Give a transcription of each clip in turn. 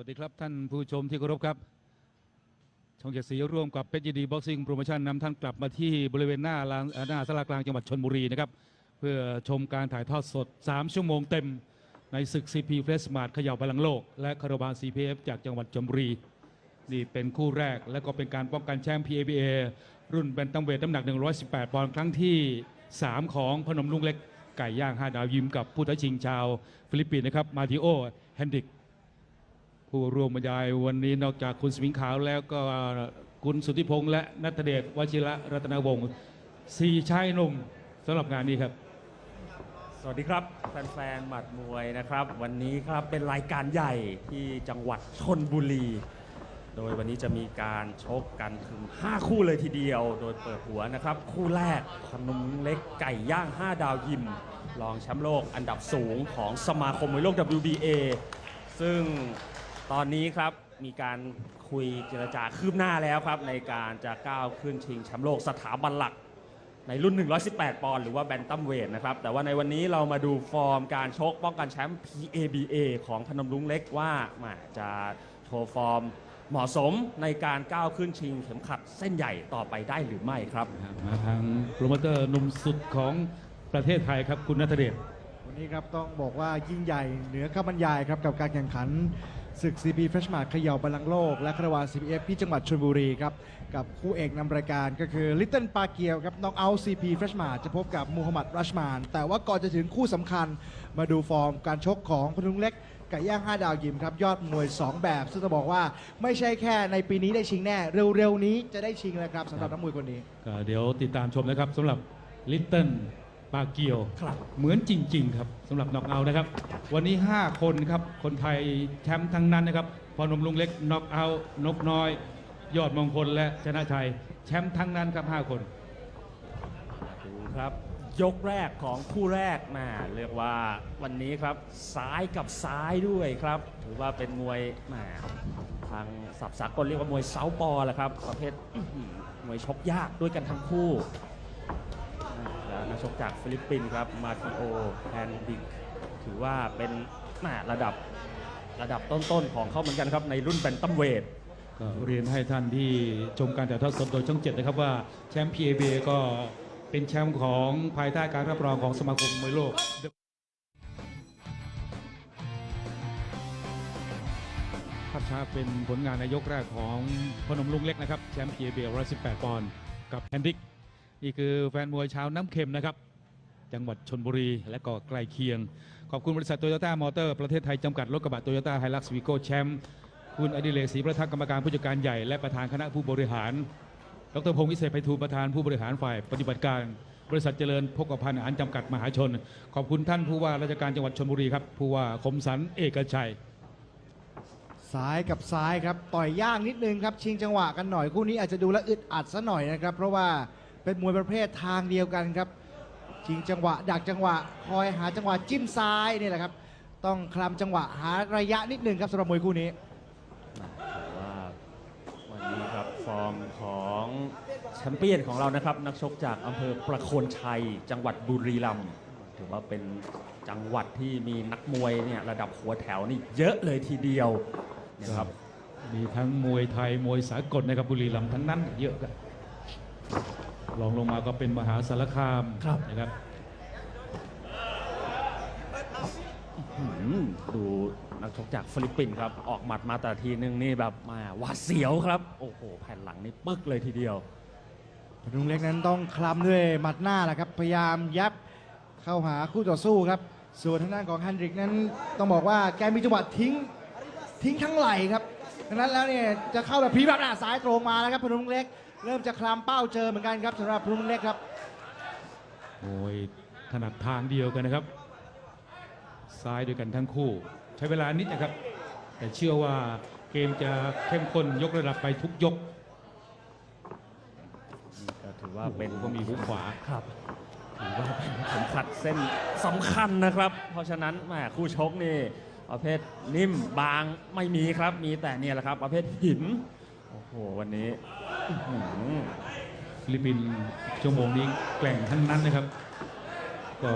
วัสดีครับท่านผู้ชมที่เคารพครับ ช่องเจ็ดสีร่วมกับเพชรยินดีบ็อกซิ่งโปรโมชั่นนำท่านกลับมาที่บริเวณหน้าลานหน้าสารากลางจังหวัดชนบุรีนะครับ เพื่อชมการถ่ายทอดสด 3 ชั่วโมงเต็ม ในศึก CP f r e s h m a r t เขย่าพลังโลก และคาราบาล CPF จากจังหวัดชลบุรี นี่เป็นคู่แรกและก็เป็นการป้องกันแชมป์ PABA รุ่นแบนตัมเวทน้ำหนัก 118 ปอนด์ครั้งที่ 3 ของพนมลุงเล็กไก่ย่าง 5 ดาวยิมกับผู้ท้าชิงชาวฟิลิปปินส์นะครับมาติโอแฮนดิก ผู้ร่วมบรรยายวันนี้นอกจากคุณสมิงขาวแล้วก็คุณสุทธิพงษ์และนัทเดชวชิระรัตนวงศ์สี่ชายหนุ่มสำหรับงานนี้ครับ สวัสดีครับ แฟนๆหมัดมวยนะครับ วันนี้ครับเป็นรายการใหญ่ที่จังหวัดชนบุรี โดยวันนี้จะมีการชกกันถึง 5 คู่เลยทีเดียว โดยเปิดหัวนะครับ คู่แรกพนมเล็กไก่ย่าง 5 ดาวยิมรองแชมป์โลกอันดับสูงของสมาคมมวยโลก WBA ซึ่ง ตอนนี้ครับมีการคุยเจรจาคืบหน้าแล้วครับ ในการจะก้าวขึ้นชิงแชมป์โลกสถาบันหลัก ในรุ่น 118 ปอนด์หรือว่าแบนตัมเวทนะครับ แต่ว่าในวันนี้เรามาดูฟอร์มการชกป้องกันแชมป์ PABA ของพนมรุ้งเล็กว่ามาจะโชว์ฟอร์มเหมาะสมในการก้าวขึ้นชิงเข็มขัดเส้นใหญ่ต่อไปได้หรือไม่ครับมาทางโปรโมเตอร์หนุ่มสุดของประเทศไทยครับคุณนัทเดชวันนี้ครับต้องบอกว่ายิ่งใหญ่เหนือข้าบรรยายครับกับการแข่งขัน ศึก CP Fresh Mart เขย่าบัลลังก์โลก และคาราวาน CPF ที่จังหวัดชลบุรีครับ กับคู่เอกนำรายการก็คือลิตเติ้ลปาเกียวครับน้องเอา CP Fresh Mart จะพบกับมูฮัมหมัดรัชมาน แต่ว่าก่อนจะถึงคู่สำคัญมาดูฟอร์มการชกของพนุงเล็กไก่ย่าง 5 ดาวยิมครับ ยอดมวย 2 แบบ ซึ่งจะบอกว่าไม่ใช่แค่ในปีนี้ได้ชิงแน่ เร็วๆนี้จะได้ชิงแล้วครับสำหรับนักมวยคนนี้ ก็เดี๋ยวติดตามชมนะครับสำหรับลิตเติ้ล ปาเกียว ครับเหมือนจริง ๆ ครับสำหรับน็อกเอาท์นะครับ วันนี้ 5 คนครับ คนไทยแชมป์ทั้งนั้นนะครับพอนมลุงเล็กน็อกเอาท์นกน้อย ยอดมงคลและชนะชัย แชมป์ทั้งนั้นครับ 5 คน ดูครับ ยกแรกของคู่แรกมาเรียกว่าวันนี้ครับซ้ายกับซ้ายด้วยครับ ถือว่าเป็นมวยแหมาทางสับสากลเรียกว่ามวยเซาปอแหละครับประเภทอื้อหือมวยชกยากด้วยกันทั้งคู่แล้ว นักชกจากฟิลิปปินส์ครับมาติโอแฮนดิกถือว่าเป็นแหม่ระดับระดับต้นๆของเขาเหมือนกันครับในรุ่นแบนตัมเวทก็เรียนให้ท่านที่ชมการถ่ายทอดสดโดยช่องเจ็ดนะครับว่าแชมป์ PAB ก็เป็นแชมป์ของภายใต้การรับรองของสมาคมมวยโลกภาพช้าเป็นผลงานในยกแรกของพนมลุงเล็กนะครับ แชมป์ PAB 118 ปอนด์กับแฮนดิก นี่คือแฟนมวยชาวน้ำเค็มนะครับ จังหวัดชนบุรีและก็ใกล้เคียง ขอบคุณบริษัทโตโยต้ามอเตอร์ประเทศไทยจำกัดรถกระบะโตโยต้าไฮลักซ์วีโก้แชมป์คุณอดิเรกศรีประทักกรรมการผู้จัดการใหญ่และประธานคณะผู้บริหาร ดรพงศ์วิเศษไพฑูรย์ประธานผู้บริหารฝ่ายปฏิบัติการ บริษัทเจริญพกพันธ์อาหารจำกัดมหาชน ขอบคุณท่านผู้ว่าราชการจังหวัดชลบุรีครับผู้ว่าคมสันเอกชัย ซ้ายกับซ้ายครับ ต่อยย่างนิดนึงครับ ชิงจังหวะกันหน่อยคู่นี้อาจจะดูแลวอึดอัดซะหน่อยนะครับ เพราะว่า เป็นมวยประเภททางเดียวกันครับชิงจังหวะ ดักจังหวะ คอยหาจังหวะจิ้มซ้ายนี่แหละครับ ต้องคลำจังหวะหาระยะนิดนึงครับสำหรับมวยคู่นี้ถือว่าวันนี้ครับฟอร์มของแชมเปี้ยนของเรานะครับ นักชกจากอำเภอประโคนชัย จังหวัดบุรีรัมย์ถือว่าเป็นจังหวัดที่มีนักมวยเนี่ยระดับหัวแถวนี่เยอะเลยทีเดียวนะครับมีทั้งมวยไทยมวยสากลนะครับบุรีรัมย์ทั้งนั้นเยอะค รับลองลงมาก็เป็นมหาสารคามครับ นะครับอืมดูนักชกจากฟิลิปปินส์ครับ ออกหมัดมาแต่ทีนึงนี่แบบมาหวาดเสียวครับ โอ้โห แผ่นหลังนี่ปึ๊กเลยทีเดียว พนุงเล็กนั้นต้องคลำด้วยหมัดหน้าแหละครับ พยายามยับเข้าหาคู่ต่อสู้ครับ ส่วนทางด้านของฮันดริกนั้นต้องบอกว่าแกมีจังหวะทิ้งทิ้งทั้งไหลครับดังนั้นแล้วเนี่ยจะเข้าแบบพลีแบบหน้าซ้ายตรงมาแล้วครับพนุงเล็ก เริ่มจะคลำเป้าเจอเหมือนกันครับสำหรับพนุงเล็กครับมวยถนัดทางเดียวกันนะครับ ซ้ายด้วยกันทั้งคู่ ใช้เวลานิดนะครับ แต่เชื่อว่าเกมจะเข้มข้นยกระดับไปทุกยกนี่ก็ถือว่าเป็นก็มีหุกขวาครับถือว่าเป็นเข็มขัดเส้นสำคัญนะครับ เพราะฉะนั้นแหมคู่ชกนี่ประเภทนิ่มบางไม่มีครับ มีแต่เนี่ยแหละครับ ประเภทหิน โอ้โห วันนี้อื้อหือฟิลิปปินส์ชั่วโมงนี้แกล่งทั้งนั้นนะครับ ก็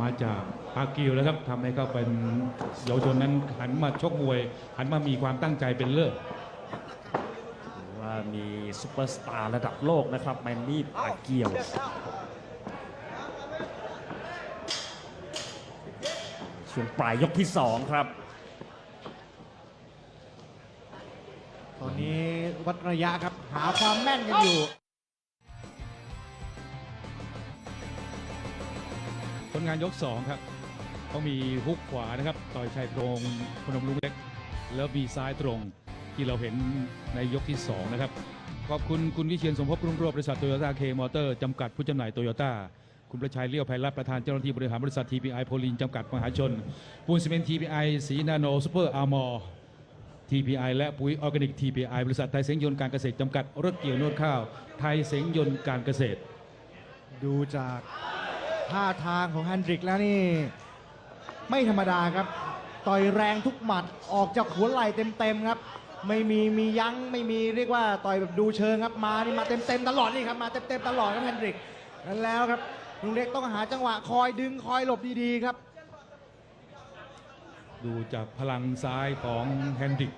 มาจากปากิวแล้วครับทำให้เขาเป็นเยาวชนนั้นหันมาชกมวย หันมามีความตั้งใจเป็นเลิศหรือว่ามีซูเปอร์สตาร์ระดับโลกนะครับแมนนี่ปาเกียว ช่วงปลายยกที่ 2 ครับ ตอนนี้ วัดระยะครับ หาความแม่นกันอยู่ ผลงานยก 2 ครับเขามีฮุกขวานะครับ ต่อยชายโครงพนมลุงเล็ก แล้วมีซ้ายตรงที่เราเห็นในยกที่ 2 นะครับ ขอบคุณคุณวิเชียนสมภพรุ่งโรจน์บริษัทโตโยต้าเคมอเตอร์จำกัดผู้จำหน่ายโตโยต้าคุณประชัยเลี้ยวไพรัตน์ประธานเจ้าหน้าที่บริหารบริษัท TPI โพลินจำกัดมหาชนปูนซีเมนต์ TPI สีนาโนซูเปอร์อาร์มอร์ TPI และปุ๋ยออร์แกนิก TPI บริษัทไทยเสงยนต์การเกษตรจำกัดรถเกี่ยวนวดข้าว ไทยเสงยนต์การเกษตร ดูจากท่าทางของแฮนดริกแล้วนี่ ไม่ธรรมดาครับ ต่อยแรงทุกหมัดออกจากหัวไหล่เต็มๆครับ ไม่มีมียั้งไม่มีเรียกว่าต่อยแบบดูเชิงครับมานี่มาเต็มๆตลอดนี่ครับมาเต็มๆตลอดครับแฮนดริกนั้นแล้วครับลุงเล็กต้องหาจังหวะคอยดึงคอยหลบดีๆครับ ดูจากพลังซ้ายของแฮนดิก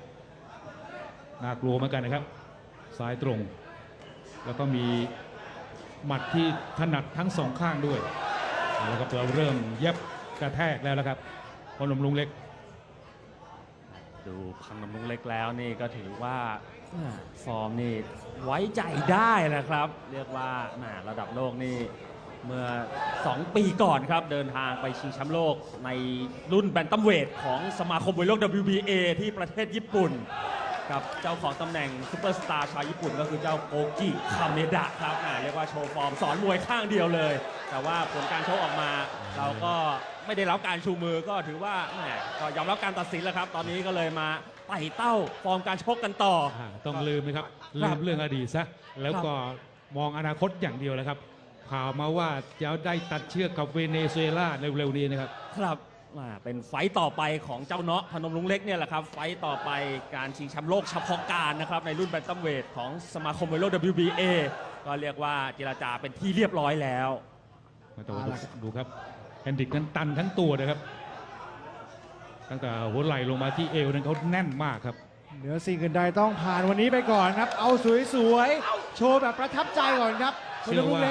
น่ากลัวเหมือนกันนะครับ ซ้ายตรง แล้วก็มีหมัดที่ถนัดทั้งสองข้างด้วยเอาละครับเราเริ่มเย็บกระแทกแล้วนะครับพนมลุงเล็ก ดูพังน้ำลุงเล็กแล้วนี่ก็ถือว่าฟอร์มนี่ไว้ใจได้นะครับ เรียกว่าระดับโลกนี่ เมื่อ 2 ปีก่อนครับ เดินทางไปชิงแชมป์โลกในรุ่นแบนตัมเวทของสมาคมมวยโลก WBA ที่ประเทศญี่ปุ่นกับเจ้าของตำแหน่งซูเปอร์สตาร์ชาวญี่ปุ่นก็คือเจ้าโกกิคาเมดะครับอ่าเรียกว่าโชว์ฟอร์มสอนมวยข้างเดียวเลย แต่ว่าผลการโชกออกมา เราก็ไม่ได้รับการชูมือก็ถือว่าแหมก็ยอมรับการตัดสินแล้วครับ ตอนนี้ก็เลยมาไต่เต้าฟอร์มการชกกันต่อ ต้องลืมนะครับลืมเรื่องอดีตซะแล้วก็มองอนาคตอย่างเดียวแล้วครับ ข่าวมาว่าจะได้ตัดเชือกกับเวเนซุเอลาเร็วๆนี้นะครับ ครับอ่าเป็นไฟต์ต่อไปของเจ้าเนาะพนมลุงเล็กเนี่ยแหละครับ ไฟต์ต่อไปการชิงแชมป์โลกเฉพาะการนะครับ ในรุ่นแบนตัมเวทของสมาคมมวยโลก WBA ก็เรียกว่าเจรจาเป็นที่เรียบร้อยแล้วแต่ว่าเอาล่ะครับดูครับแฮนดริกนั้นตันทั้งตัวนะครับ ตั้งแต่หัวไหล่ลงมาที่เอวนั้นเขาแน่นมากครับเหนือสิ่งอื่นใดต้องผ่านวันนี้ไปก่อนครับ เอาสวยๆ โชว์แบบประทับใจก่อนครับพเชื่อลุงว่า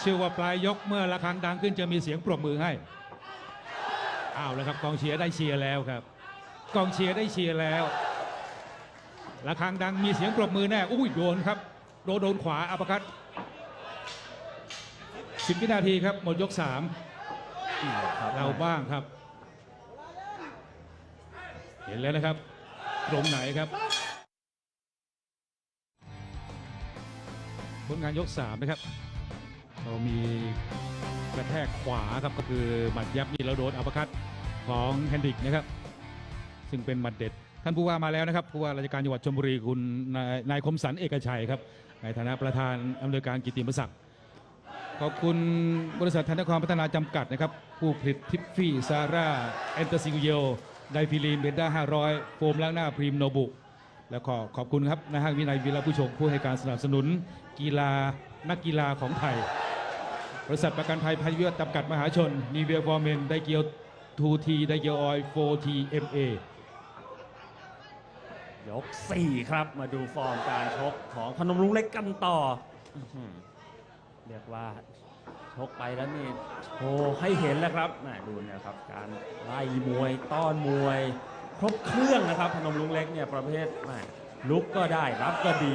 เชื่อว่าปลายยกเมื่อระฆังดังขึ้นจะมีเสียงปรบมือให้อ้าวแล้วครับกองเชียร์ได้เชียร์แล้วครับ กองเชียร์ได้เชียร์แล้วระฆังดังมีเสียงปรบมือแน่อุ้ยโดนครับโดนโดนขวาอัปคัตสิบวินาทีครับหมดยกสามเราบ้างครับ เห็นแล้วนะครับตรงไหนครับผลงานยก3นะครับ เรามีกระแทกขวาครับก็คือหมัดยับนี่เราโดนอัปคัตของแฮนดิกนะครับ ซึ่งเป็นหมัดเด็ด ท่านผู้ว่ามาแล้วนะครับผู้ว่าราชการจังหวัดชลบุรีคุณนายนายคมสันเอกชัยครับในฐานะประธานอำนวยการกิติมศักดิ์ขอบคุณบริษัทธนคารพัฒนาจำกัดนะครับ ผู้ผลิตทิฟฟี่ซาร่าแอนเตอร์ซิงเยลไดฟิลีนเบนด้า500 โฟมล้างหน้าพรีมโนบุ แล้วก็ขอบคุณครับนายห้างวินัยวีระผู้ชงผู้ให้การสนับสนุน กีฬานักกีฬาของไทย บริษัทประกันภัยภัยวิวัฒน์จำกัดมหาชน นีเวียฟอร์เมน ไดเกียวทูทีไดเกียวออยโฟทีเอ็มเอยก 4 ครับมาดูฟอร์มการชกของพนมรุ้งเล็กกันต่อเรียกว่าชกไปแล้วนี่โชว์ให้เห็นแล้วครับแหม่ดูเนี่ยครับ การไล่มวยต้อนมวย ครบเครื่องนะครับ พนมรุ้งเล็กเนี่ยประเภทลุกก็ได้รับก็ดี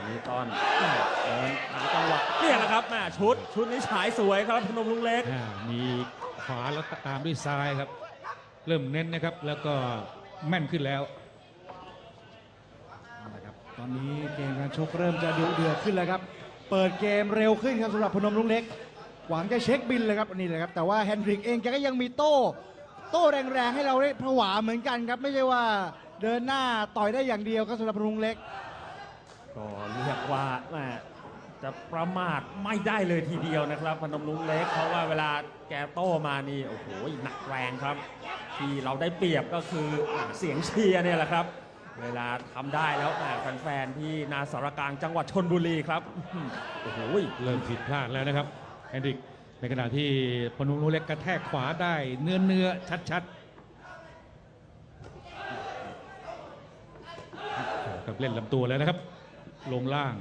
นนี้ต้อนแหม่เดินหาจังหวะเนี่ยแหละครับแหม่ชุดชุดนี้ฉายสวยครับพนมรุ้งเล็ก อ่ามีขวาแล้วตามด้วยซ้ายครับ เริ่มเน้นนะครับแล้วก็แม่นขึ้นแล้ว เอาละครับตอนนี้เกมการชกเริ่มจะดุเดือดขึ้นแล้วครับ เปิดเกมเร็วขึ้นครับสำหรับพนมรุ้งเล็ก หวังจะเช็คบินเลยครับนี่เลยครับ แต่ว่าแฮนดริกเองแกก็ยังมีโต้ โต้แรงๆให้เราได้ผวาเหมือนกันครับ ไม่ใช่ว่าเดินหน้าต่อยได้อย่างเดียวครับสำหรับพนมรุ้งเล็ก ก็เรียกว่าแม่จะประมาทไม่ได้เลยทีเดียวนะครับ พนมรุ้งเล็ก เพราะว่าเวลาแกโต้มานี่โอ้โหหนักแรงครับ ที่เราได้เปรียบก็คือเสียงเชียร์เนี่ยแหละครับ เวลาทำได้แล้วแฟนๆที่นาสารกลางจังหวัดชนบุรีครับโอ้โหเริ่มผิดพลาดแล้วนะครับแฮนดริกในขณะที่พนมรุ้งเล็กกระแทกขวาได้เนื้อเนื้อชัดชัดๆกับเล่นลำตัวแล้วนะครับ ลงล่าง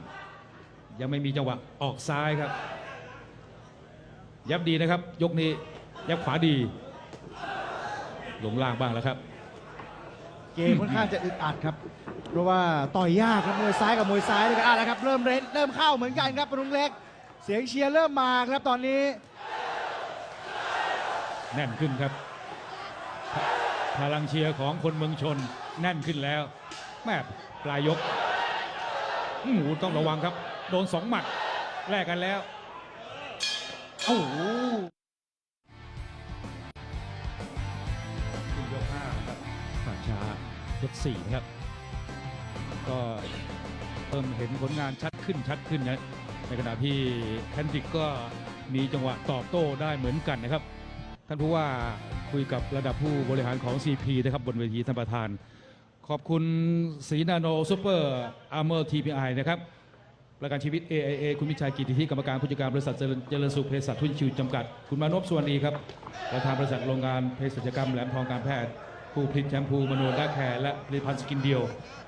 ยังไม่มีจังหวะออกซ้ายครับ ยับดีนะครับ ยกนี้ยับขวาดี ลงล่างบ้างแล้วครับ เกมค่อนข้างจะอึดอัดครับ เพราะว่าต่อยยากครับมวยซ้ายกับมวยซ้ายด้วยกันอะแล้วครับ เริ่มเล่นเริ่มเข้าเหมือนกันครับปรุงเล็ก เสียงเชียร์เริ่มมาครับตอนนี้ แน่นขึ้นครับพพลังเชียร์ของคนเมืองชนแน่นขึ้นแล้วแม่ปลายยก อื้อหูต้องระวังครับ โดนสองหมัดแลกกันแล้วโอ้โหยกห้าครับผ่านช้ายกสี่ครับ ก็เริ่มเห็นผลงานชัดขึ้นชัดขึ้นนะในขณะที่แคนดิกก็มีจังหวะตอบโต้ได้เหมือนกันนะครับ ท่านผู้ว่าคุยกับระดับผู้บริหารของ CP นะครับบนเวทีท่านประธาน ขอบคุณสีนาโนซูเปอร์อาร์เมอร์ทีพีไอนะครับประกันชีวิต AIA คุณมิชัยกิติธิกรรมการผู้จัดการบริษัทเจริญเจริญสุขเภสัชทุนชิวจำกัด คุณมานพสวนดีครับประธานบริษัทโรงงานเภสัชกรรมแหลมทองการแพทย์ ผู้ผลิตแชมพูมโนด้าแคร์และผลิตภัณฑ์สกินเดียว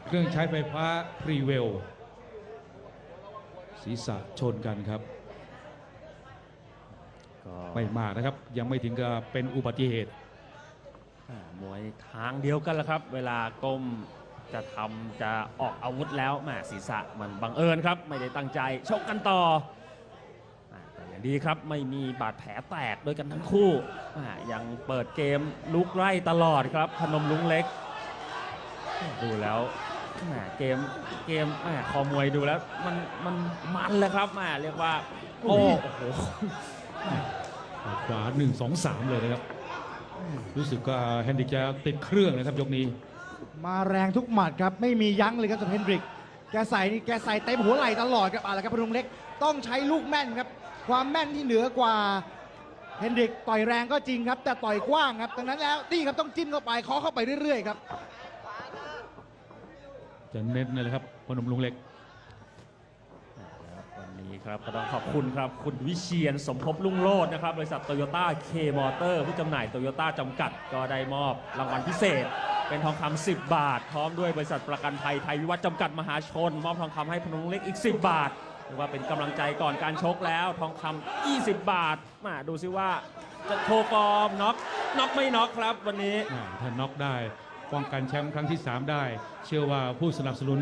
เครื่องใช้ไฟฟ้าพรีเวล ศีรษะชนกันครับก็ไม่มากนะครับ ยังไม่ถึงกับเป็นอุบัติเหตุอ่า มวยทางเดียวกันแหละครับ เวลาก้มจะทำจะออกอาวุธแล้วแหมศีรษะมันบังเอิญครับ ไม่ได้ตั้งใจชกกันต่อแต่อย่างดีครับไม่มีบาดแผลแตกด้วยกันทั้งคู่ยังเปิดเกมลุกไล่ตลอดครับพนมลุงเล็ก ดูแล้วแหมเกมเกมแหมคอมวยดูแล้วมันมันมันเลยครับแหมเรียกว่า โอ้โหขวา1 2 3เลยนะครับ รู้สึกว่าแฮนดิกจะติดเครื่องนะครับยกนี้ มาแรงทุกหมัดครับ ไม่มียั้งเลยครับสำหรับเฮนดริก แกใส่นี่แกใส่เต็มหัวไหล่ตลอดครับเอะไรครับพรุงเล็กต้องใช้ลูกแม่นครับ ความแม่นที่เหนือกว่าเฮนดริกต่อยแรงก็จริงครับ แต่ต่อยกว้างครับดังนั้นแล้วนี่ครับต้องจิ้มเข้าไปเคาะเข้าไปเรื่อยๆครับ จะเน้นเลยครับพนมลุงเล็กครับวั นี้ครับก็ต้องขอบคุณครับ คุณวิเชียนสมภพลุ่งโลดนะครับ บริษัทโตโยต้าเคมอเตอร์ผู้จำหน่ายโตโยต้าจำกัด ก็ได้มอบรางวัลพิเศษ เป็นทองคำ10 บาท พร้อมด้วยบริษัทประกันภัยไทยวิวัฒน์จำกัดมหาชน มอบทองคำให้พนมเล็กอีก 10 บาทเรียกว่าเป็นกำลังใจก่อนการชกแล้วทองคำ20 บาทมาดูซิว่าจะโชว์ฟอร์มน็อกน็อกไม่น็อกครับวันนี้ อ่าถ้าน็อกได้ป้องกันแชมป์ครั้งที่ 3 ได้ เชื่อว่าผู้สนับสนุน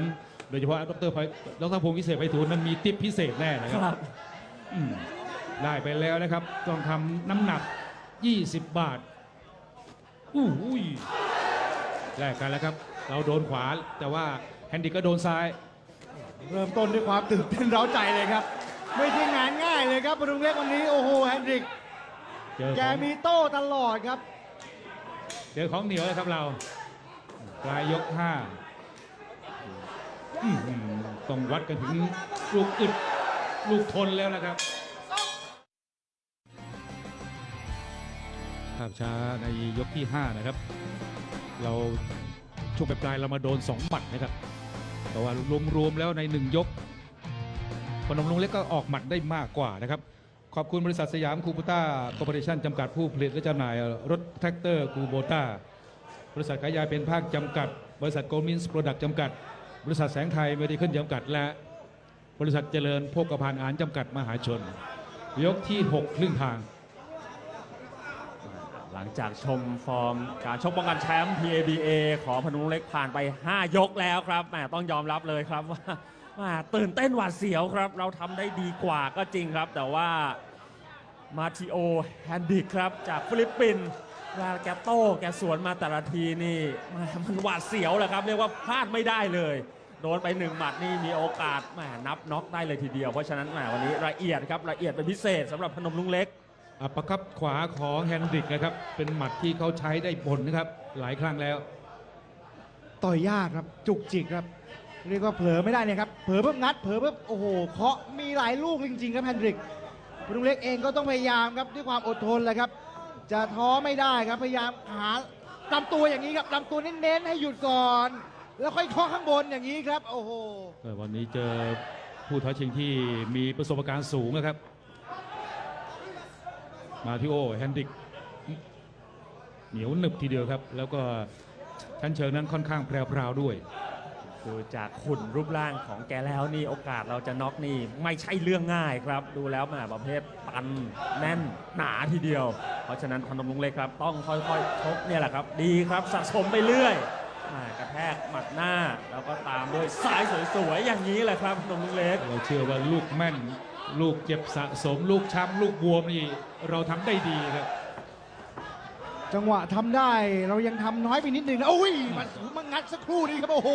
โดยเฉพาะดรไพดรพงศ์วิเศษไปถูนนั้นมีติปพิเศษแน่นะคครัรับบ อืมได้ไปแล้วนะครับต้องทำน้ำหนัก 20 บาทอู้หูยแลกกันแล้วครับ เราโดนขวาแต่ว่าแฮนดิกก็โดนซ้ายเริ่มต้นด้วยความตื่นเต้นเร้าใจเลยครับ ไม่ใช่งานง่ายเลยครับปรุงเล็กวันนี้โอ้โหเฮนดริก เจอแกของมีโต้ตลอดครับ เจอของเหนียวแล้วครับเราปลายยกห้าอื้อหือ ต้องวัดกันถึงลูกอึดลูกทนแล้วนะครับ ภาพช้าในยกที่ 5 นะครับ เราช่วงปลายๆเรามาโดน 2 หมัดนะครับ แต่ว่ารวมๆแล้วใน 1 ยกพนมลุงเล็กก็ออกหมัดได้มากกว่านะครับ ขอบคุณบริษัทสยามคูปูต้าคอร์ปอเรชั่นจำกัดผู้ผลิตและจำหน่ายรถแท็กเตอร์คูโบต้าบริษัทขายยาเป็นภาคจำกัด บริษัทโกลมินส์โปรดักต์จำกัด บริษัทแสงไทยเมดิเคิลจำกัด และบริษัทเจริญโภคภัณฑ์อาหารจำกัดมหาชน ยกที่ 6 ครึ่งทาง หลังจากชมฟอร์มการชกป้องกันแชมป์ PABA ของพนุเล็กผ่านไป 5 ยกแล้วครับแหมต้องยอมรับเลยครับว่าแหมตื่นเต้นหวาดเสียวครับ เราทำได้ดีกว่าก็จริงครับ แต่ว่ามาติโอแฮนดิกครับจากฟิลิปปินส์ วลาแกโต้แกสวนมาแต่ละทีนี่แหมมันหวาดเสียวแหละครับ เรียกว่าพลาดไม่ได้เลย โดนไปหนึ่งหมัดนี่มีโอกาสแหมนับน็อกได้เลยทีเดียว เพราะฉะนั้นแหมวันนี้ละเอียดครับละเอียดเป็นพิเศษสำหรับพนมลุงเล็กอัปเปอร์คับขวาของแฮนดริกนะครับ เป็นหมัดที่เขาใช้ได้ผลนะครับ หลายครั้งแล้ว ต่อยยากครับจุกจิกครับ เรียกว่าเผลอไม่ได้เนี่ยครับเผลอเพิ่มงัดเผลอเพิ่มโอ้โหเคาะมีหลายลูกจริง ๆ ครับแฮนดริกปรุงเล็กเองก็ต้องพยายามครับด้วยความอดทนแหละครับ จะท้อไม่ได้ครับพยายามหาลำตัวอย่างนี้ครับลำตัวเน้นๆให้หยุดก่อน แล้วค่อยเคาะข้างบนอย่างนี้ครับ โอ้โหวันนี้เจอผู้ท้าชิงที่มีประสบการณ์สูงนะครับ มาทิโอแฮนดิกเหนียวหนึบทีเดียวครับ แล้วก็ชั้นเชิงนั้นค่อนข้างแพรวๆด้วย ดูจากหุ่นรูปร่างของแกแล้วนี่โอกาสเราจะน็อกนี่ไม่ใช่เรื่องง่ายครับ ดูแล้วแมาประเภทตันแน่นหนาทีเดียว เพราะฉะนั้นพนมลุงเล็กครับ ต้องค่อยๆชกเนี่ยแหละครับ ดีครับสะสมไปเรื่อยอกระแทกหมัดหน้าแล้วก็ตามด้วยซ้ายสวยๆอย่างนี้แหละครับพนมลุงเล็กเราเชื่อว่าลูกแม่น ลูกเจ็บสะสม ลูกช้ำลูกบวมนี่เราทำได้ดีครับ จังหวะทำได้เรายังทำน้อยไปนิดนึงนะโอ้ยมาสูงมางัดสักครู่นี้ครับโอ้โห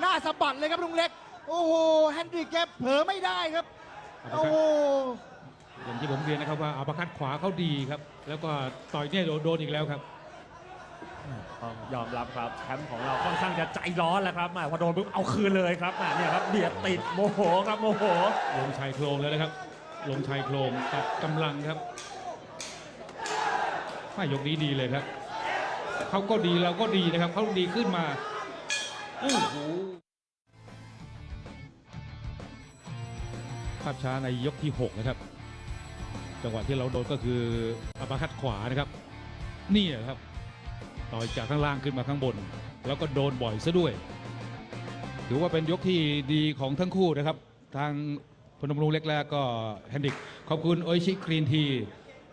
หน้าสะบัดเลยครับลุงเล็ก โอ้โหแฮนดริกแกเผลอไม่ได้ครับโอ้โหอย่างที่ผมเรียนนะครับว่าอัปคัดขวาเขาดีครับ แล้วก็ต่อยเนี่ยโดนโดนอีกแล้วครับต้องยอมรับครับแชมป์ของเราค่อนข้างจะใจร้อนแล้วครับแหม่พอโดนปุ๊บเอาคืนเลยครับแหม่เนี่ยครับเบียดติดโมโหครับโมโหลงชายโครงแล้วนะครับลงชายโครงตัดกำลังครับ ไม่ยกนี้ดีเลยครับเขาก็ดีเราก็ดีนะครับเขาดีขึ้นมาโอ้โหภาพช้าในยกที่ 6 นะครับ จังหวะที่เราโดนก็คืออัปคัดขวานะครับ นี่แหละครับต่อยจากข้างล่างขึ้นมาข้างบน แล้วก็โดนบ่อยซะด้วย ถือว่าเป็นยกที่ดีของทั้งคู่นะครับ ทางพนมรุงเล็กแล้วก็แฮนดิก ขอบคุณโอชิกรีนที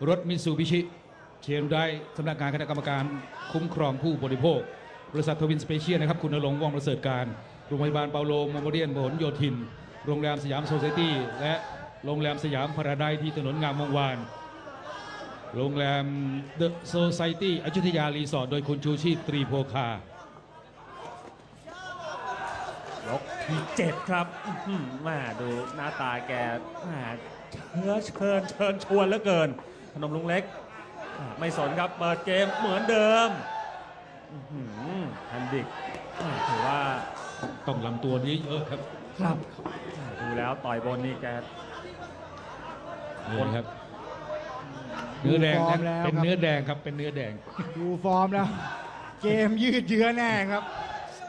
รถมิตซูบิชิ เชียร์ได้สำนักงานคณะกรรมการคุ้มครองผู้บริโภค บริษัททวินสเปเชียลนะครับ คุณนรงค์ว่องประเสริฐการ โรงพยาบาลเปาโลโมโมเดียนพหลโยธิน โรงแรมสยามโซเซตี้ และโรงแรมสยามพาราไดที่ถนนงามวงวาน โรงแรมเดอะโซซตี้อยุธยารีสอร์ทโดยคุณชูชีพตรีโพคา ยกที่เจ็ดครับอื้อหือแม่ดูหน้าตาแกแม่เชื้อเชิญเชิญชวนเหลือเกินพนมลุงเล็ก ไม่สนครับเปิดเกมเหมือนเดิมอื้อหือฮันดิกอ่าถือว่าต้องลำตัวนี้เยอะครับ ครับดูแล้วต่อยบนนี่แกนี่ครับ เนื้อแดงดูฟอร์นะมแล้วเป็นครับเนื้อแดงครับเป็นเนื้อแดง ดูฟอร์มแล้ว เกมยืดเยื้อแน่ครับ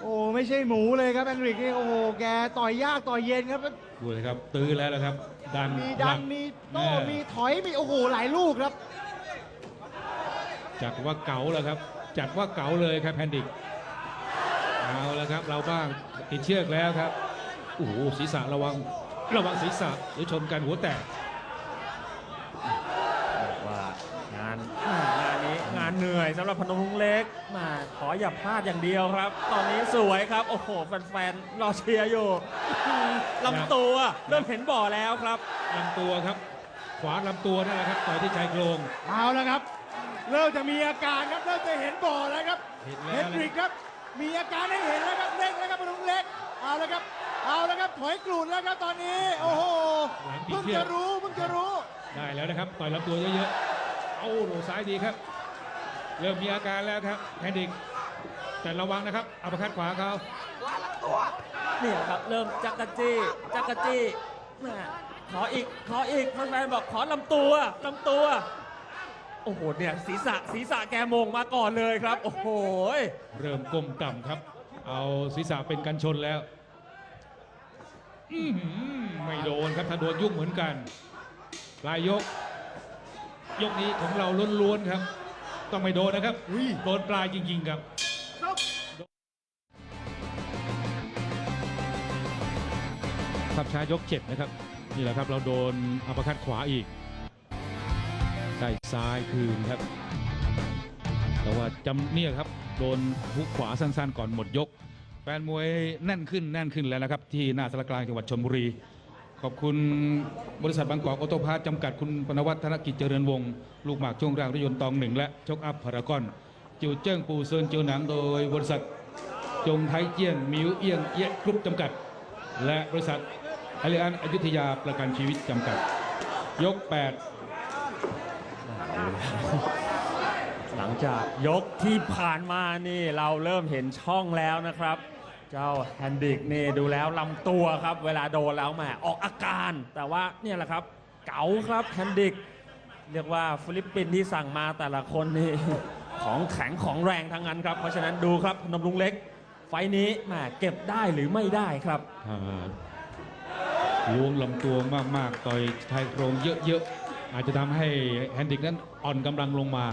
โอ้ไม่ใช่หมูเลยครับแอนดริกนี่โอ้โหแกต่อยยากต่อยเย็นครับดูเลยครับ ตื้อแล้วนะครับดันมีหดัลันกมีโต้แม่มีถอยมีโอ้โหหลายลูกครับ จัดว่าเก๋าแล้วครับ จัดว่าเก๋าเลยครับแพนดิกเอาแล้วครับ เราบ้างติดเชือกแล้วครับโอ้โหศีรษะระวังระวังศีรษะเดี๋ยวชนกันหัวแตกบอกว่างานงานนี้งานเหนื่อยสำหรับพนมรุงเล็กมาขออย่าพลาดอย่างเดียวครับ ตอนนี้สวยครับ โอ้โหแฟนๆรอเชียร์อยู่อื้อหือลำตัวเริ่มเห็นบ่อแล้วครับลำตัวครับ ขวาลำตัวนั่นแหละครับต่อยที่ชายโครงเอาแล้วครับ เริ่มจะมีอาการครับเริ่มจะเห็นบ่อแล้วครับเห็นเฮแล้วนนะดริกครับ มีอาการให้เห็นแล้วครับเร่งแล้วครับลุงเล็กเอาแล้วครับ เอาแล้วครับถอยกลุ่นแล้วครับตอนนี้ โอ้โหหลังติดเพิ่งเชือจะกรู้เพิ่งจะรู้ ได้แล้วนะครับ ต่อยลำตัวเยอะๆ เอาโดซ้ายดีครับ เริ่มมีอาการแล้วครับแพนดิก แต่ระวังนะครับอัปคัดขวาเขาเนี่ยครับเริ่มจักรจี้จักรจี้แม่ขออีกขออีกแฟนๆบอกขอลำตัวลำตัว โอ้โหเนี่ยศีรษะศีรษะแกมงมาก่อนเลยครับ โอ้โหเริ่มก้มต่ำครับ เอาศีรษะเป็นกันชนแล้วอื้อหือไม่โดนครับถ้าโดนยุ่งเหมือนกันปลายยก ยกนี้ของเราล้วนๆครับ ต้องไม่โดนนะครับโดนปลายจริง ๆ ครับภาพช้ายกเจ็ดนะครับ นี่แหละครับเราโดนอัปคัดขวาอีก ได้ซ้ายคืนครับ แต่ว่าจำเนี่ยครับ โดนฮุกขวาสั้นๆ ก่อนหมดยก แฟนมวยแน่นขึ้นแน่นขึ้นแล้วนะครับ ที่หน้าสารกลางจังหวัดชนบุรี ขอบคุณบริษัทบางกอกออโตพาร์ทจำกัดคุณปนวัฒนธนกิจเจริญวงศ์ลูกหมากช่วงร่างรถยนต์ตองหนึ่งและชกอัพพารากอน จิวเจิ้งปูเซินจิวหนังโดยบริษัทจงไทยเจี้ยนมิวเอียงเอียกรุ๊ปจำกัด และบริษัทอเลียนอยุธยาประกันชีวิตจำกัด ยก 8 หลังจากยกที่ผ่านมานี่เราเริ่มเห็นช่องแล้วนะครับ เจ้าแฮนดิกนี่ดูแล้วลำตัวครับ เวลาโดนแล้วแหมออกอาการ แต่ว่าเนี่ยแหละครับ เก๋าครับแฮนดิก เรียกว่าฟิลิปปินส์ที่สั่งมาแต่ละคนนี่ของแข็งของแรงทั้งนั้นครับ เพราะฉะนั้นดูครับพนมรุงเล็ก ไฟนี้แหมเก็บได้หรือไม่ได้ครับล้วงลำตัวมาก ๆ ต่อยชายโครงเยอะ ๆ อาจจะทำให้แฮนดิกนั้นอ่อนกำลังลงมา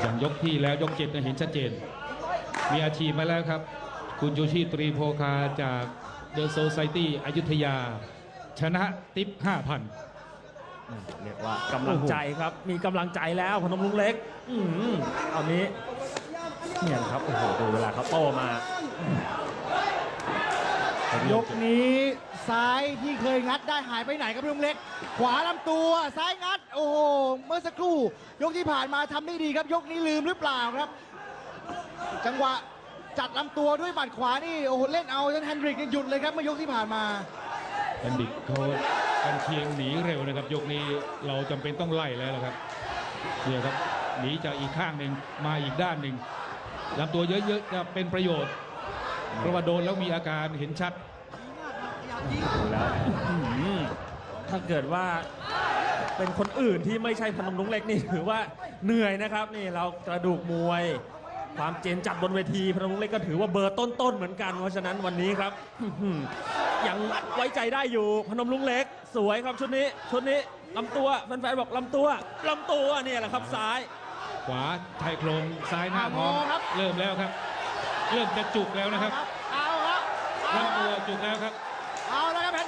อย่างยกที่แล้วยกเจ็ดเห็นชัดเจน มีอาชีพมาแล้วครับ คุณโยชิตรีโพคาจากเดอะโซไซตี้อยุธยา ชนะติป5,000เรียกว่ากำลังใจครับ มีกำลังใจแล้วพนมลุงเล็กอืมตอนนี้เนี่ยนะครับโอ้โหดูเวลาเขาโตมายกนี้ ซ้ายที่เคยงัดได้หายไปไหนครับพี่ลุงเล็ก ขวาลำตัวซ้ายงัด โอ้โหเมื่อสักครู่ ยกที่ผ่านมาทำได้ดีครับ ยกนี้ลืมหรือเปล่าครับ จังหวะจัดลำตัวด้วยบัดขวานี่โอ้โหเล่นเอาจนแฮนดริกหยุดเลยครับเมื่อยกที่ผ่านมาแฮนดริกเขากันเชียงหนีเร็วนะครับ ยกนี้เราจำเป็นต้องไล่แล้วละครับเนี่ยครับหนีจากอีกข้างหนึ่งมาอีกด้านหนึ่งลำตัวเยอะๆจะเป็นประโยชน์เพราะว่าโดนแล้วมีอาการเห็นชัด ดูแล้วอื้อหือถ้าเกิดว่าเป็นคนอื่นที่ไม่ใช่พนมลุงเล็กนี่ถือว่าเหนื่อยนะครับนี่เรากระดูกมวย ความเจนจัดบนเวทีพนมลุงเล็กก็ถือว่าเบอร์ต้นๆเหมือนกัน เพราะฉะนั้นวันนี้ครับอื้อหือยังไว้ใจได้อยู่พนมลุงเล็ก สวยครับชุดนี้ชุดนี้ลำตัวแฟนๆบอกลำตัวลำตัวเนี่ยแหละครับซ้าย ขวาชายโครงซ้ายหน้าท้องครับเริ่มแล้วครับ เริ่มจะจุกแล้วนะครับ เอาครับเอาลำตัวจุกแล้วครับ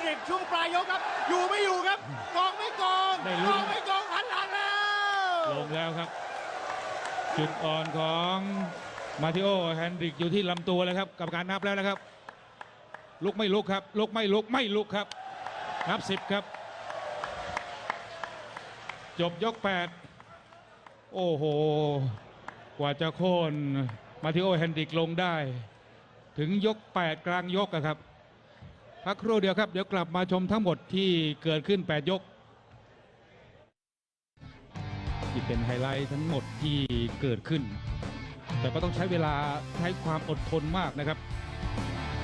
เอาแล้วครับแฮนดริกช่วงปลายยกครับ อยู่ไม่อยู่ครับกองไม่กองได้กลุ้นองไม่กองหันหลังแล้วลงแล้วครับ จุดอ่อนของมาธิโอแฮนดริกอยู่ที่ลำตัวแล้วครับกับการนับแล้วนะครับ ลุกไม่ลุกครับ ลุกไม่ลุกไม่ลุกครับ นับสิบครับ จบยก 8 โอ้โห กว่าจะโค่นมาธิโอแฮนดริกลงได้ ถึงยก 8 กลางยกอะครับ พักครู่เดียวครับ เดี๋ยวกลับมาชมทั้งหมดที่เกิดขึ้น 8 ยกที่เป็นไฮไลท์ทั้งหมดที่เกิดขึ้น แต่ก็ต้องใช้เวลาใช้ความอดทนมากนะครับ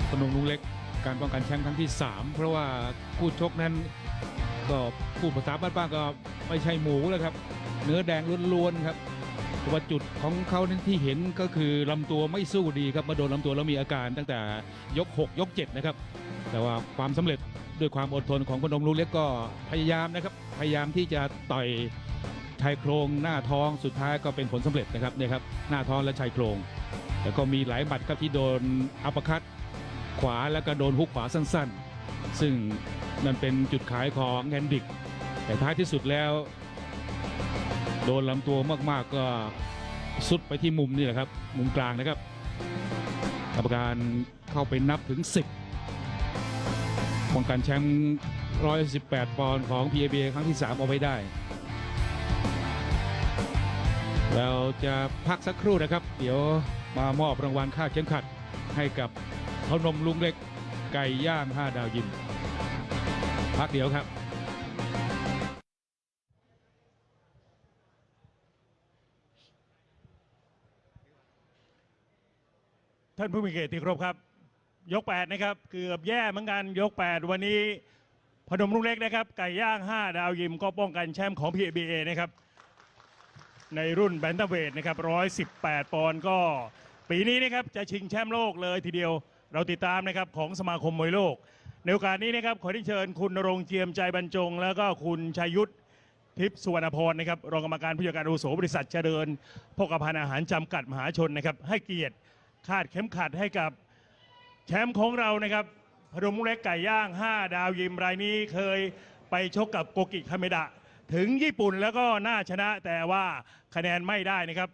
พนมลุงเล็กการป้องกันแชมป์ครั้งที่ 3 เพราะว่าคู่ชกนั้นก็พูดภาษาบ้านๆก็ไม่ใช่หมูแล้วครับ เนื้อแดงล้วนๆครับต่ว่าจุดของเขานั้นที่เห็นก็คือลำตัวไม่สู้ดีครับมาโดนลำตัวแล้วมีอาการตั้งแต่ยก 6 ยก 7 นะครับ แต่ว่าความสำเร็จด้วยความอดทนของพนมลุงเล็กก็พยายามนะครับ พยายามที่จะต่อยชายโครงหน้าท้องสุดท้ายก็เป็นผลสำเร็จนะครับเนี่ยครับหน้าท้องและชายโครง แต่ก็มีหลายบัตรครับที่โดนอัปคัตขวาแล้วก็โดนฮุกขวาสั้นๆ ซึ่งนั่นเป็นจุดขายของแฮนดิก แต่ท้ายที่สุดแล้ว โดนลำตัวมากๆก็สุดไปที่มุมนี่แหละครับ มุมกลางนะครับกรรมการเข้าไปนับถึง 10 ป้องกันแชมป์ 118 ปอนด์ของ PABA ครั้งที่ 3 เอาไว้ได้ เราจะพักสักครู่นะครับ เดี๋ยวมามอบรางวัลค่าเข็มขัดให้กับพนมลุงเล็กไก่ย่าง 5 ดาวยิมพักเดี๋ยวครับท่านผู้มีเกียรติที่เครพครับ ยก8นะครับเกือบแย่เหมือนกันยก 8 วันนี้พนมรุ้งเล็กนะครับไก่ย่าง 5 ดาวยิมก็ป้องกันแชมป์ของ PBA นะครับในรุ่นแบนตัมเวทนะครับ118 ปอนด์ก็ ปีนี้นะครับจะชิงแชมป์โลกเลยทีเดียวเราติดตามนะครับของสมาคมมวยโลก ในโอกาสนี้นะครับขอที่เชิญคุณรงค์เจียมใจบรรจง แล้วก็คุณชัยยุทธทิพย์สุวรรณพรนะครับรองกรรมการผู้จัดการอาวุโสบริษัทเจริญพกพันอาหารจำกัดมหาชนนะครับให้เกียรติคาดเข็มขัดให้กับ แชมป์ของเรานะครับพนมรุ้งเล็กไก่ย่าง 5 ดาวยิมรายนี้เคยไปชกกับโกกิคาเมดะ ถึงญี่ปุ่นแล้วก็น่าชนะแต่ว่าคะแนนไม่ได้นะครับ